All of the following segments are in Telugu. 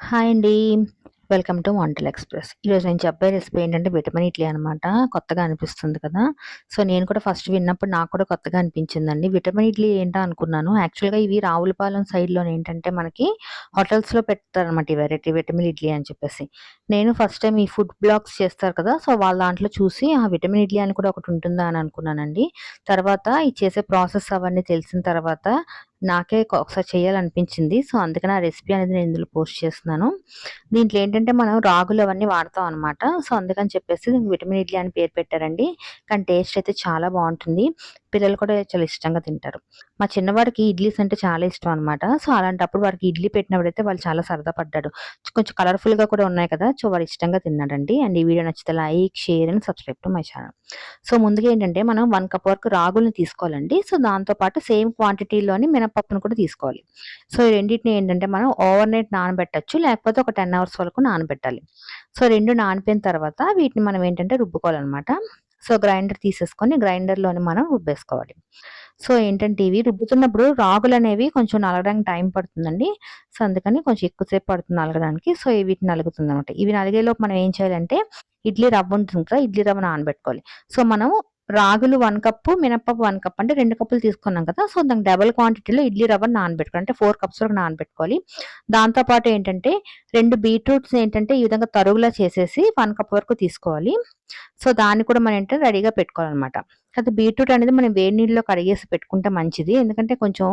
హాయ్ అండి. Welcome to Vantal Express. ఈరోజు నేను చెప్పే రెసిపీ ఏంటంటే విటమిన్ ఇడ్లీ అనమాట. కొత్తగా అనిపిస్తుంది కదా! సో, నేను కూడా ఫస్ట్ విన్నప్పుడు నాకు కూడా కొత్తగా అనిపించిందండి. విటమిన్ ఇడ్లీ ఏంటా అనుకున్నాను. యాక్చువల్‌గా ఇవి రావులపాలెం సైడ్‌లోనేంటంటే మనకి హోటల్స్‌లో పెడతారనమాట ఈ వెరైటీ విటమిన్ ఇడ్లీ అని చెప్పేసి. నేను ఫస్ట్ టైం ఈ ఫుడ్ బ్లాగ్స్ చేస్తారు కదా! సో, వాళ్ళ దాంట్లో చూసి ఆ విటమిన్ ఇడ్లీ అని కూడా ఒకటి ఉంటుందా అని అనుకున్నానండి. తర్వాత ఈ చేసే ప్రాసెస్ అవన్నీ తెలిసిన తర్వాత నాకే ఒకసారి చేయాలనిపించింది. సో, అందుకని ఆ రెసిపీ అనేది నేను ఇందులో పోస్ట్ చేస్తున్నాను. దీంట్లో ఏంటంటే మనం రాగులు అవన్నీ వాడతాం అనమాట. సో, అందుకని చెప్పేసి విటమిన్ ఇడ్లీ అని పేరు పెట్టారండి. కానీ టేస్ట్ అయితే చాలా బాగుంటుంది పిల్లలు కూడా చాలా ఇష్టంగా తింటారు. మా చిన్నవాడికి ఇడ్లీస్ అంటే చాలా ఇష్టం అనమాట. సో, అలాంటప్పుడు వారికి ఇడ్లీ పెట్టినప్పుడైతే వాళ్ళు చాలా సరదా పడ్డాడు. కొంచెం కలర్‌ఫుల్‌గా కూడా ఉన్నాయి కదా! సో, వాడు ఇష్టంగా తిన్నాడండి. అండ్ ఈ వీడియో నచ్చితే like, share and subscribe to my channel. So, ముందుగా ఏంటంటే మనం వన్ కప్ వరకు రాగుల్ని తీసుకోవాలండి. సో, దాంతో పాటు సేమ్ క్వాంటిటీలోని మినపప్పును కూడా తీసుకోవాలి. సో, ఈ రెండిటిని ఏంటంటే మనం ఓవర్ నైట్ నానబెట్టొచ్చు. లేకపోతే ఒక 10 అవర్స్ వరకు నానబెట్టాలి. సో, రెండు నానిపోయిన తర్వాత వీటిని మనం ఏంటంటే రుబ్బుకోవాలన్నమాట సో, గ్రైండర్ తీసేసుకొని గ్రైండర్‌లోని మనం రుబ్బేసుకోవాలి. సో, ఏంటంటే ఇవి రుబ్బుతున్నప్పుడు రాగులనేవి కొంచెం నలగడానికి టైం పడుతుందండి. సో, అందుకని కొంచెం ఎక్కువసేపు పడుతుంది నలగడానికి. సో, వీటిని నలుగుతుందనమాట. ఇవి నలిగేలోపు మనం ఏం చేయాలంటే ఇడ్లీ రవ్వ ఉంటుంది కదా! ఇడ్లీ రవ్వ నానబెట్టుకోవాలి. సో, మనం రాగులు వన్ కప్పు, మినప్పప్పు వన్ కప్ అంటే రెండు కప్పులు తీసుకున్నాం కదా! సో, దానికి డబల్ క్వాంటిటీలో ఇడ్లీ రవ్వ నానబెట్టుకోవాలి. అంటే ఫోర్ కప్స్ వరకు నానబెట్టుకోవాలి. దాంతోపాటు ఏంటంటే రెండు బీట్రూట్స్ ఏంటంటే ఈ విధంగా తరుగులా చేసేసి వన్ కప్ వరకు తీసుకోవాలి. సో, దాన్ని కూడా మనం ఏంటంటే రెడీగా పెట్టుకోవాలన్నమాట అయితే బీట్రూట్ అనేది మనం వేడి నీళ్ళలో కడిగేసి పెట్టుకుంటే మంచిది. ఎందుకంటే కొంచెం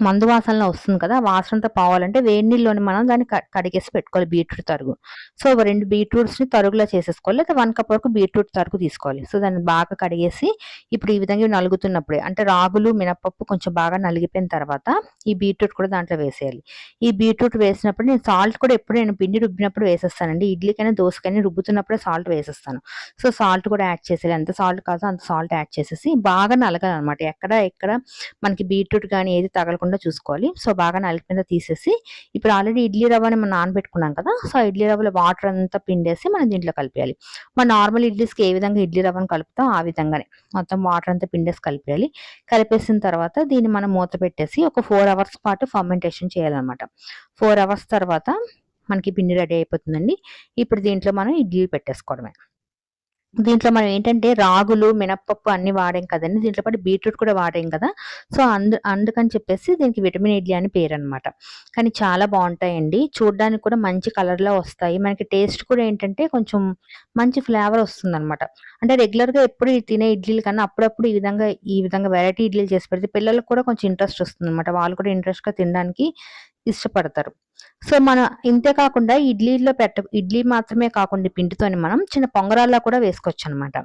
మందు వాసనలో వస్తుంది కదా! ఆ వాసనంతా పోవాలంటే వేడి నీళ్ళలోని మనం దాన్ని క కడిగేసి పెట్టుకోవాలి బీట్రూట్ తరుగు. సో, రెండు బీట్రూట్స్‌ని తరుగులా చేసేసుకోవాలి. లేదా వన్ కప్ వరకు బీట్రూట్ తరుగు తీసుకోవాలి. సో, దాన్ని బాగా కడిగేసి ఇప్పుడు ఈ విధంగా నలుగుతున్నప్పుడే అంటే రాగులు, మినపప్పు కొంచెం బాగా నలిగిపోయిన తర్వాత ఈ బీట్రూట్ కూడా దాంట్లో వేసేయాలి. ఈ బీట్రూట్ వేసినప్పుడు నేను సాల్ట్ కూడా ఎప్పుడు నేను పిండి రుబ్బినప్పుడు వేసేస్తానండి. ఇడ్లీకైనా, దోసకైనా రుబ్బుతున్నప్పుడే సాల్ట్ వేసేస్తాను. సో, సాల్ట్ కూడా యాడ్ చేసేయాలి. ఎంత సాల్ట్ కావాలో అంత సాల్ట్ యాడ్ చేసేసి బాగా నలగాలనమాట. ఎక్కడ ఎక్కడ మనకి బీట్రూట్ కానీ ఏది తగలకుండా చూసుకోవాలి. సో, బాగా నలిగిపోయిన తీసేసి ఇప్పుడు ఆల్రెడీ ఇడ్లీ రవ్వని మనం నానబెట్టుకున్నాం కదా! సో, ఇడ్లీ రవ్వలో వాటర్ అంతా పిండేసి మనం దీంట్లో కలిపేయాలి. మన నార్మల్ ఇడ్లీస్‌కి ఏ విధంగా ఇడ్లీ రవ్వను కలుపుతాం ఆ విధంగానే మొత్తం వాటర్ అంతా పిండేసి కలిపేయాలి. కలిపేసిన తర్వాత దీన్ని మనం మూత పెట్టేసి ఒక ఫోర్ అవర్స్ పాటు ఫర్మెంటేషన్ చేయాలన్నమాట ఫోర్ అవర్స్ తర్వాత మనకి పిండి రెడీ అయిపోతుందండి. ఇప్పుడు దీంట్లో మనం ఇడ్లీ పెట్టేసుకోవడమే. దీంట్లో మనం ఏంటంటే రాగులు, మినప్పప్పు అన్ని వాడాం కదండి దీంట్లో పాటు బీట్రూట్ కూడా వాడాం కదా! సో, అందు అందుకని చెప్పేసి దీనికి విటమిన్ ఇడ్లీ అని పేరు అనమాట కానీ చాలా బాగుంటాయండి చూడ్డానికి కూడా మంచి కలర్‌లో వస్తాయి. మనకి టేస్ట్ కూడా ఏంటంటే కొంచెం మంచి ఫ్లేవర్ వస్తుందనమాట. అంటే రెగ్యులర్‌గా ఎప్పుడు తినే ఇడ్లీలు కన్నా అప్పుడప్పుడు ఈ విధంగా ఈ విధంగా వెరైటీ ఇడ్లీలు చేసి పెడితే పిల్లలకు కూడా కొంచెం ఇంట్రెస్ట్ వస్తుందనమాట. వాళ్ళు కూడా ఇంట్రెస్ట్‌గా తినడానికి ఇష్టపడతారు. సో, మనం ఇంతే కాకుండా ఇడ్లీలో పెట్ట ఇడ్లీ మాత్రమే కాకుండా పిండితోని మనం చిన్న పొంగరాల్లో కూడా వేసుకోవచ్చు అనమాట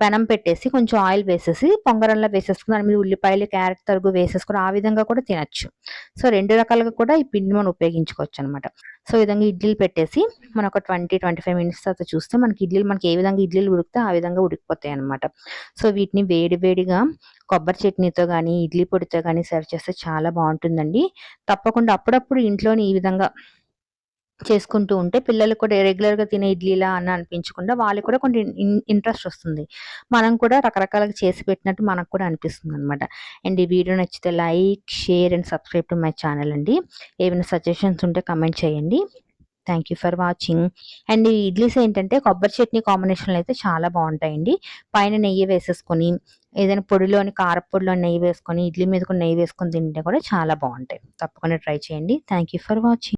పెనం పెట్టేసి కొంచెం ఆయిల్ వేసేసి పొంగరంలో వేసేసుకుని దాని మీద ఉల్లిపాయలు, క్యారెట్ తరుగు వేసేసుకుని ఆ విధంగా కూడా తినొచ్చు. సో, రెండు రకాలుగా కూడా ఈ పిండి మనం ఉపయోగించుకోవచ్చు అనమాట సో, ఈ విధంగా ఇడ్లీలు పెట్టేసి మనం ఒక 20, 25 మినిట్స్ తర్వాత చూస్తే మనకి ఇడ్లీలు మనకి ఏ విధంగా ఇడ్లీలు ఉడికితే ఆ విధంగా ఉడికిపోతాయి అనమాట సో, వీటిని వేడి వేడిగా కొబ్బరి చట్నీతో కానీ ఇడ్లీ పొడితో కానీ సర్వ్ చేస్తే చాలా బాగుంటుందండి. తప్పకుండా అప్పుడప్పుడు ఇంట్లోని ఈ విధంగా చేసుకుంటూ ఉంటే పిల్లలు కూడా రెగ్యులర్‌గా తినే ఇడ్లీలా అని అనిపించకుండా వాళ్ళకి కూడా కొంచెం ఇన్ ఇంట్రెస్ట్ వస్తుంది. మనం కూడా రకరకాలుగా చేసి పెట్టినట్టు మనకు కూడా అనిపిస్తుంది అనమాట అండ్ ఈ వీడియో నచ్చితే like, share and subscribe to my channel అండి. ఏమైనా సజెషన్స్ ఉంటే కమెంట్ చేయండి. Thank you for watching. And ఈ ఇడ్లీస్ ఏంటంటే కొబ్బరి చట్నీ కాంబినేషన్‌లో అయితే చాలా బాగుంటాయండి పైన నెయ్యి వేసేసుకొని ఏదైనా పొడిలోని కారపొడిలో నెయ్యి వేసుకొని ఇడ్లీ మీద కూడా నెయ్యి వేసుకొని తింటే కూడా చాలా బాగుంటాయి తప్పకుండా ట్రై చేయండి. Thank you for watching.